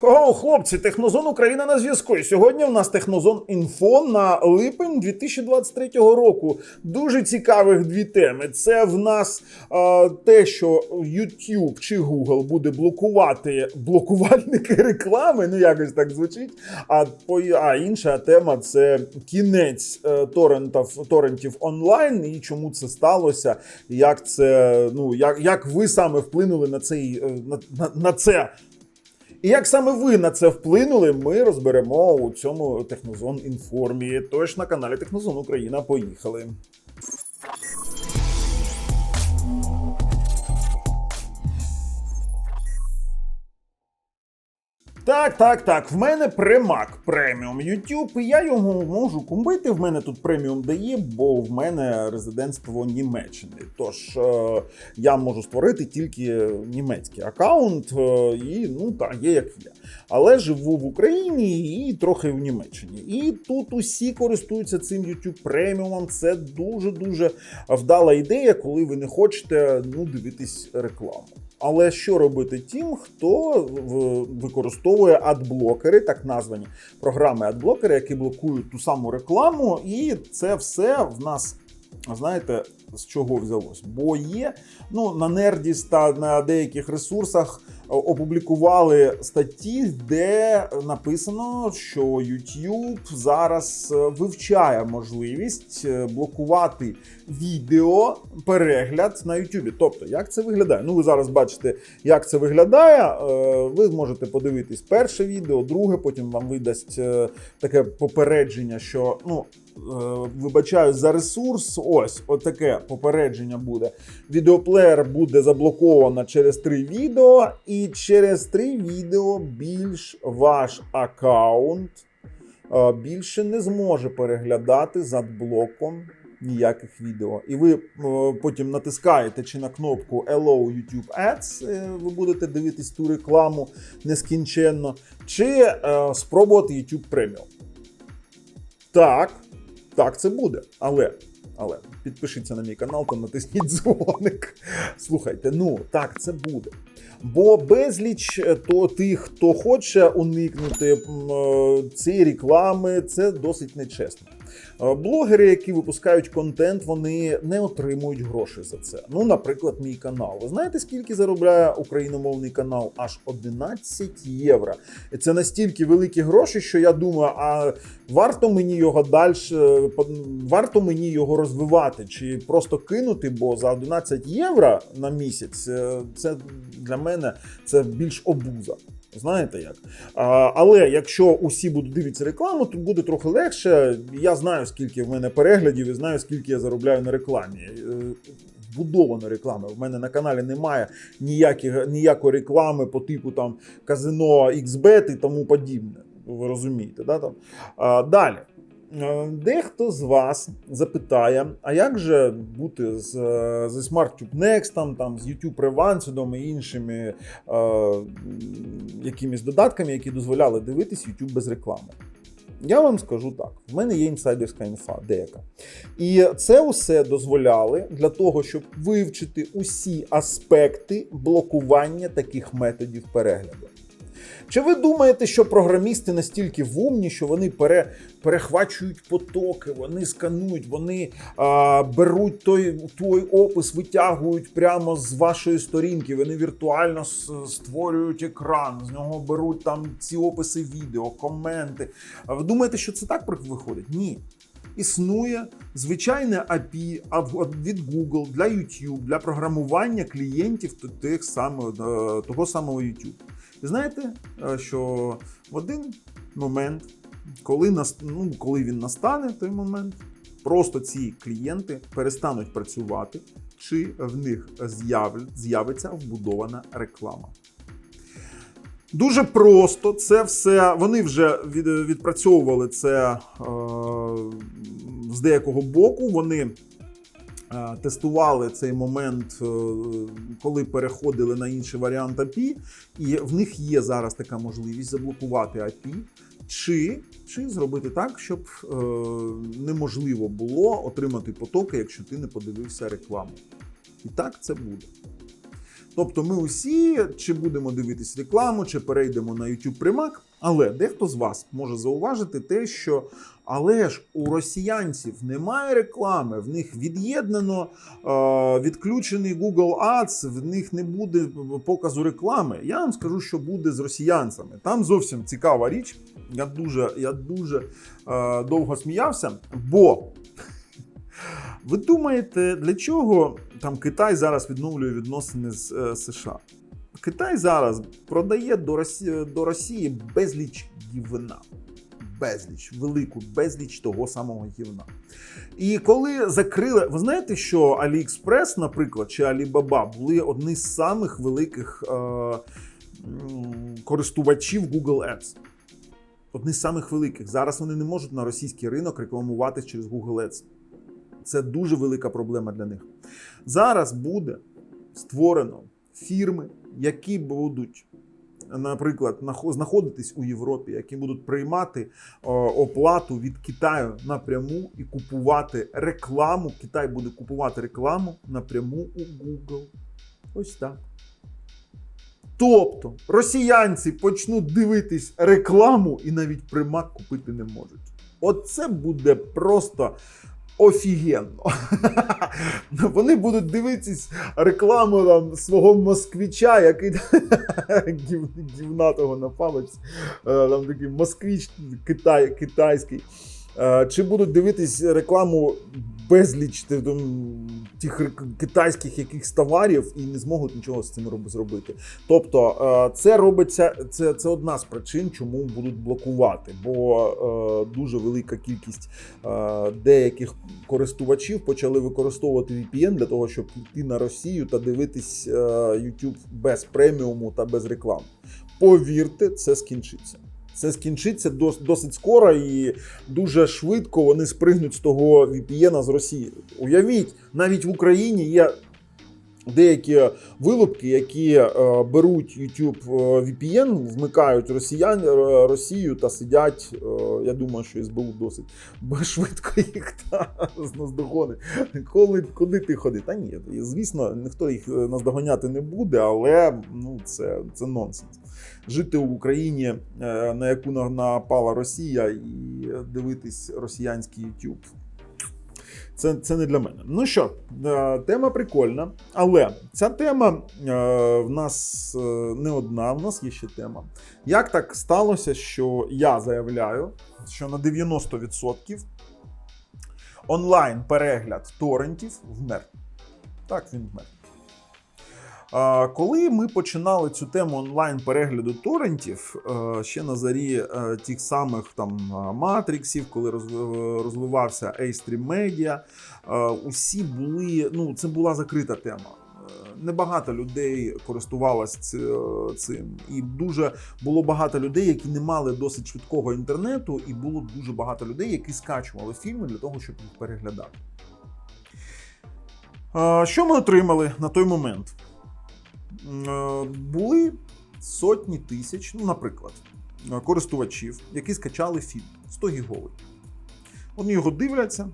О, хлопці, Технозон Україна на зв'язку. І Сьогодні у нас Технозон інфо на липень 2023 року. Дуже цікавих дві теми. Це в нас е, те, що YouTube чи Google буде блокувати блокувальники реклами. Ну якось так звучить. А по а інша тема це кінець е, торрентів, торрентів онлайн. І чому це сталося? Як це ну як, як ви саме вплинули на цей е, на, на, на це? І як саме ви на це вплинули, ми розберемо у цьому Технозон інформі. Тож на каналі Технозон Україна. Поїхали. Так, так, так. В мене премак преміум YouTube, і я його можу купити. В мене тут преміум дає, бо в мене резидентство Німеччини. Тож е, я можу створити тільки німецький аккаунт, е, і ну так, є як є. Але живу в Україні і трохи в Німеччині. І тут усі користуються цим YouTube преміумом. Це дуже дуже вдала ідея, коли ви не хочете ну, дивитись рекламу. Але що робити тим, хто використовує адблокери, так названі програми адблокери, які блокують ту саму рекламу, і це все в нас. Знаєте, з чого взялось? Бо є ну на Нердіс та на деяких ресурсах е, опублікували статті, де написано, що YouTube зараз е, вивчає можливість е, блокувати відео перегляд на YouTube. Тобто, як це виглядає? Ну, ви зараз бачите, як це виглядає. Ви зможете подивитись перше відео, друге, потім вам видасть таке попередження, що ну. Вибачаю за ресурс. Ось отаке попередження буде. Відеоплеєр буде заблоковано через три відео, і через три відео більш ваш аккаунт е, більше не зможе переглядати з адблоком ніяких відео. І ви е, потім натискаєте чи на кнопку Hello YouTube Ads, е, ви будете дивитись ту рекламу нескінченно, чи спробувати YouTube Premium. Так, так, це буде. Але, але підпишіться на мій канал та натисніть дзвоник. Слухайте, ну так це буде. Бо безліч е, то тих, хто хоче уникнути е, цієї реклами, це досить нечесно. Е, Блогери, які випускають контент, вони не отримують грошей за це. Ну, наприклад, мій канал. Ви знаєте, скільки заробляє україномовний канал? Аж 11 євро. І це настільки великі гроші, що я думаю, а варто мені його далі, варто мені його розвивати, чи просто кинути, бо за 11 євро на місяць е, це для мене це більш обуза. Знаєте як? А, але якщо усі будуть дивитися рекламу, то буде трохи легше. Я знаю, скільки в мене переглядів і знаю, скільки я заробляю на рекламі. Е, реклами. реклама. В мене на каналі немає ніяких, ніякої реклами по типу там казино XBET і тому подібне. Ви розумієте, да? там? А, далі. Е, Дехто з вас запитає, а як же бути з, е, зі SmartTube Next, там, з YouTube Revanced і іншими е, якимись додатками, які дозволяли дивитись YouTube без реклами? Я вам скажу так: в мене є інсайдерська інфа, деяка. І це усе дозволяли для того, щоб вивчити усі аспекти блокування таких методів перегляду. Чи ви думаєте, що програмісти настільки вумні, що вони пере, перехвачують потоки, вони сканують, вони а, беруть той, той опис, витягують прямо з вашої сторінки, вони віртуально створюють екран, з нього беруть там ці описи відео, коменти. А ви думаєте, що це так виходить? Ні. Існує звичайне API від Google для YouTube, для програмування клієнтів е, того самого YouTube. І знаєте, е, що в один момент, коли, нас, ну, коли він настане, той момент, просто ці клієнти перестануть працювати, чи в них з'яв- з'явиться вбудована реклама. Дуже просто це все. Вони вже від, відпрацьовували це е, з деякого боку. Вони тестували цей момент, е, коли переходили на інший варіант API, і в них є зараз така можливість заблокувати API, чи, чи зробити так, щоб е, неможливо було отримати потоки, якщо ти не подивився рекламу. І так це буде. Тобто ми усі чи будемо дивитись рекламу, чи перейдемо на YouTube примак. Але дехто з вас може зауважити те, що але ж у росіянців немає реклами, в них від'єднано е, відключений Google Ads, в них не буде показу реклами. Я вам скажу, що буде з росіянцями. Там зовсім цікава річ. Я дуже, я дуже е, довго сміявся, бо ви думаєте, для чого там Китай зараз відновлює відносини з е, США? Китай зараз продає до Росії, до Росії безліч гівна. Безліч, велику безліч того самого гівна. І коли закрили, ви знаєте, що AliExpress, наприклад, чи Alibaba були одні з самих великих е, користувачів Google Ads. Одні з самих великих. Зараз вони не можуть на російський ринок рекламуватись через Google Ads. Це дуже велика проблема для них. Зараз буде створено фірми, які будуть, наприклад, знаходитись у Європі, які будуть приймати оплату від Китаю напряму і купувати рекламу. Китай буде купувати рекламу напряму у Google. Ось так. Тобто росіянці почнуть дивитись рекламу і навіть примак купити не можуть. Оце буде просто офігенно. Вони будуть дивитись рекламу там, свого москвича, який гів- гівнатого на палець, е, там такий москвич Китай, китайський. Е, Чи будуть дивитись рекламу безліч тих китайських якихось товарів і не зможуть нічого з цим роб- зробити. Тобто е, це робиться, це, це одна з причин, чому будуть блокувати, бо е, дуже велика кількість деяких користувачів почали використовувати VPN для того, щоб йти на Росію та дивитись YouTube без преміуму та без реклами. Повірте, це скінчиться. Це скінчиться дос- досить скоро і дуже швидко вони спригнуть з того VPN з Росії. Уявіть, навіть в Україні є деякі вилупки, які е, беруть YouTube е, VPN, вмикають росіян, е, Росію та сидять. я думаю, що СБУ досить швидко їх та наздогонить. Коли куди ти ходи? Та ні, звісно, ніхто їх наздоганяти не буде, але ну це, це нонсенс. Жити в Україні, на яку на- напала Росія, і дивитись росіянський YouTube. Це, це не для мене. Ну що, е, тема прикольна, але ця тема е, в нас е, не одна, в нас є ще тема. Як так сталося, що я заявляю, що на 90% онлайн перегляд торрентів вмер. Так, він вмер. Коли ми починали цю тему онлайн перегляду торрентів, е, ще на зарі е, тих самих там е, матриксів, коли розвивався A-Stream Media, е, усі були, ну це була закрита тема. Е, Небагато людей користувалось е, цим, і дуже було багато людей, які не мали досить швидкого інтернету, і було дуже багато людей, які скачували фільми для того, щоб їх переглядати. Е, Що ми отримали на той момент? Е, Були сотні тисяч, ну, наприклад, е, користувачів, які скачали фільм 100 гіговий. Вони його дивляться,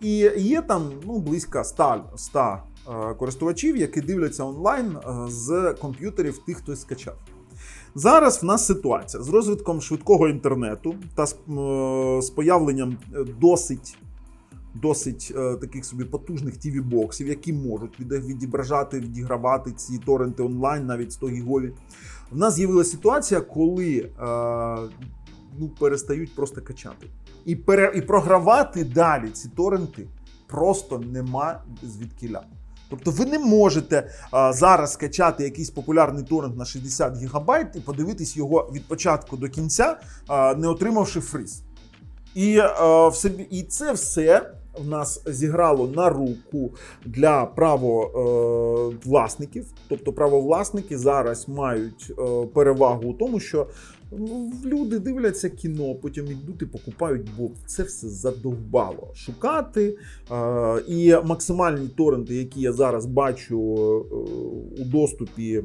і є там ну, близько 100, 100 е, користувачів, які дивляться онлайн з комп'ютерів тих, хто скачав. Зараз в нас ситуація з розвитком швидкого інтернету та з, появленням досить. Досить е, таких собі потужних tv боксів які можуть від- відображати, відігравати ці торренти онлайн, навіть 100 гігові. В нас з'явилася ситуація, коли е, ну, перестають просто качати. І, пере, і програвати далі ці торренти просто нема звідкіля. Тобто ви не можете а, зараз скачати якийсь популярний торрент на 60 гігабайт і подивитись його від початку до кінця, а, не отримавши фриз. І, е, в собі, і це все в нас зіграло на руку для правовласників. Тобто правовласники зараз мають е, перевагу у тому, що ну, люди дивляться кіно, потім йдуть і покупають, бо це все задовбало шукати. Е, і максимальні торренти, які я зараз бачу е, у доступі.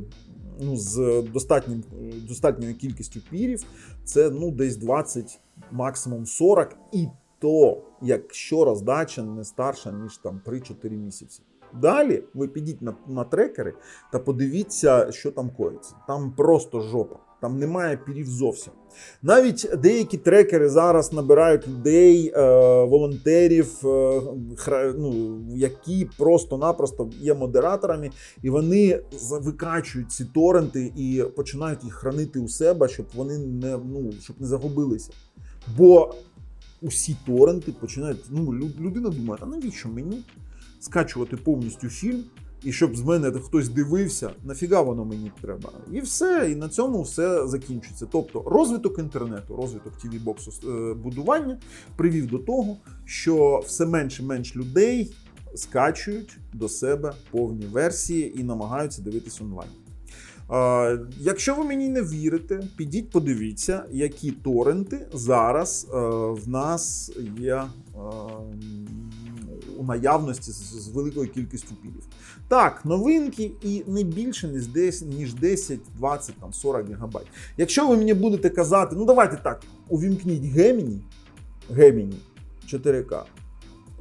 Ну, з достатнім, достатньою кількістю пірів, це ну, десь 20, максимум 40, і то, якщо роздача не старша, ніж там 3-4 місяці. Далі ви підіть на, на трекери та подивіться, що там коїться. Там просто жопа. Там немає пірів зовсім. Навіть деякі трекери зараз набирають людей, е, волонтерів, е, хра- ну, які просто-напросто є модераторами, і вони викачують ці торренти і починають їх хранити у себе, щоб вони не, ну, щоб не загубилися. Бо усі торренти починають. Ну, людина думає, а навіщо мені скачувати повністю фільм? І щоб з мене хтось дивився, нафіга воно мені треба. І все, і на цьому все закінчиться. Тобто розвиток інтернету, розвиток tv боксу е, будування привів до того, що все менше і менше людей скачують до себе повні версії і намагаються дивитись онлайн. Якщо ви мені не вірите, підіть подивіться, які торренти зараз е, в нас є е, у наявності з, великою кількістю пілів. Так, новинки і не більше ніж 10, ніж 10 20, там, 40 гігабайт. Якщо ви мені будете казати, ну давайте так, увімкніть Gemini, Gemini 4К,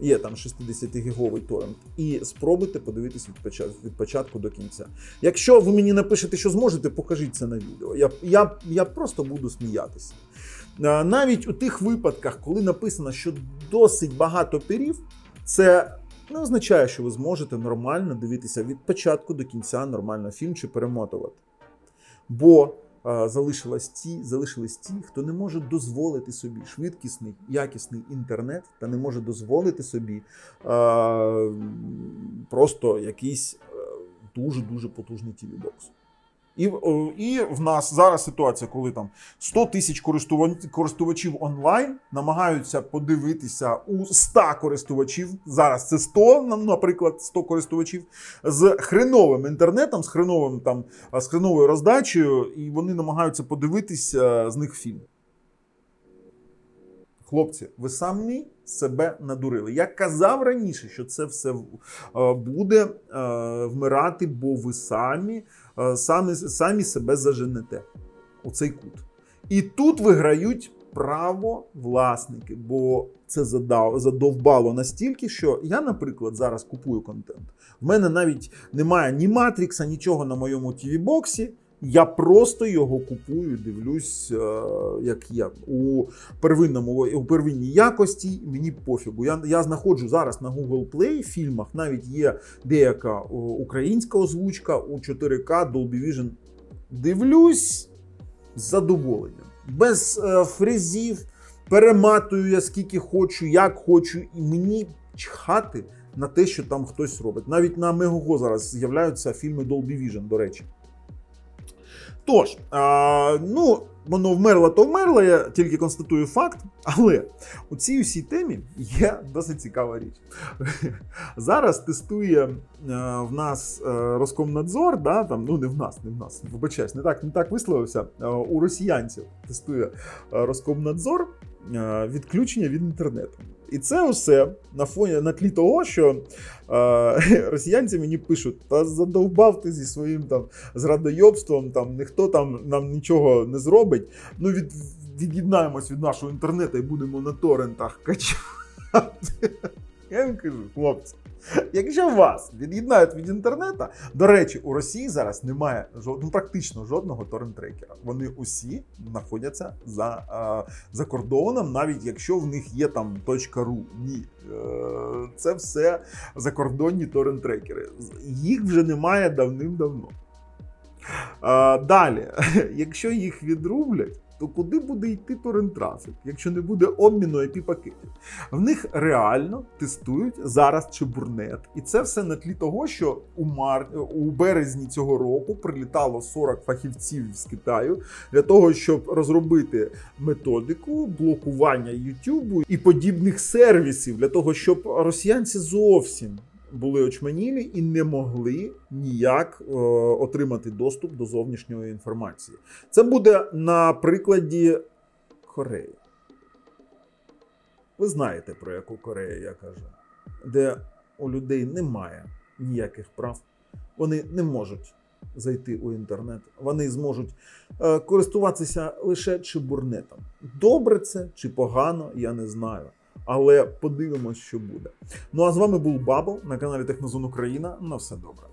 є там 60-гіговий торрент, і спробуйте подивитись від початку, від початку до кінця. Якщо ви мені напишете, що зможете, покажіть це на відео. Я, я, я просто буду сміятися. Навіть у тих випадках, коли написано, що досить багато пірів, це не означає, що ви зможете нормально дивитися від початку до кінця нормально фільм чи перемотувати. Бо залишились ті, залишились ті, хто не може дозволити собі швидкісний, якісний інтернет та не може дозволити собі просто якийсь дуже дуже потужний TV-бокс. І, о, і в нас зараз ситуація, коли там 100 тисяч користувачів онлайн намагаються подивитися у 100 користувачів. Зараз це 100, ну, наприклад, 100 користувачів з хреновим інтернетом, з хреновим там з хреновою роздачею, і вони намагаються подивитися з них фільм. Хлопці, ви самі себе надурили. Я казав раніше, що це все е, буде е, вмирати, бо ви самі, е, самі, самі себе заженете у цей кут. І тут виграють право власники, бо це задовбало настільки, що я, наприклад, зараз купую контент. В мене навіть немає ні Матрікса, нічого на моєму TV-боксі. Я просто його купую, дивлюсь, е, як є у первинному у первинній якості. Мені пофігу. Я, я знаходжу зараз на Google Play фільмах. Навіть є деяка українська озвучка у 4K Dolby Vision. Дивлюсь з задоволенням, без е, фрезів. Перематую я скільки хочу, як хочу, і мені чхати на те, що там хтось робить. Навіть на Мегого зараз з'являються фільми Dolby Vision, до речі. Тож, а, ну, воно вмерло, то вмерло, я тільки констатую факт. Але у цій всій темі є досить цікава річ. Зараз тестує е, в нас е, Роскомнадзор, да, там, ну не в нас, не в нас, вибачаюсь, не так, не так висловився. е, У росіянців тестує Роскомнадзор е, відключення від інтернету. І це усе на фоні на тлі того, що е, росіянці мені пишуть: та задовбав ти зі своїм там зрадойобством, там ніхто там нам нічого не зробить. Ну від, від'єднаємось від нашого інтернету і будемо на торрентах качати. Я їм кажу, хлопці. Якщо вас від'єднають від інтернету, до речі, у Росії зараз немає жод... ну, практично жодного торрент-трекера. Вони усі знаходяться за, е, за кордоном, навіть якщо в них є там .ru. Ні, е, це все закордонні торрент-трекери. Їх вже немає давним-давно. Е, далі, якщо їх відрублять, то куди буде йти торрент трафік, якщо не буде обміну IP пакетів? В них реально тестують зараз чебурнет, і це все на тлі того, що у мар... у березні цього року прилітало 40 фахівців з Китаю для того, щоб розробити методику блокування YouTube і подібних сервісів, для того, щоб росіянці зовсім були очманілі і не могли ніяк е, отримати доступ до зовнішньої інформації. Це буде на прикладі Кореї. Ви знаєте, про яку Корею я кажу, де у людей немає ніяких прав, вони не можуть зайти у інтернет, вони зможуть е, користуватися лише чебурнетом. Добре це чи погано, я не знаю. Але подивимось, що буде. Ну а з вами був Бабл на каналі Технозон Україна. На все добре.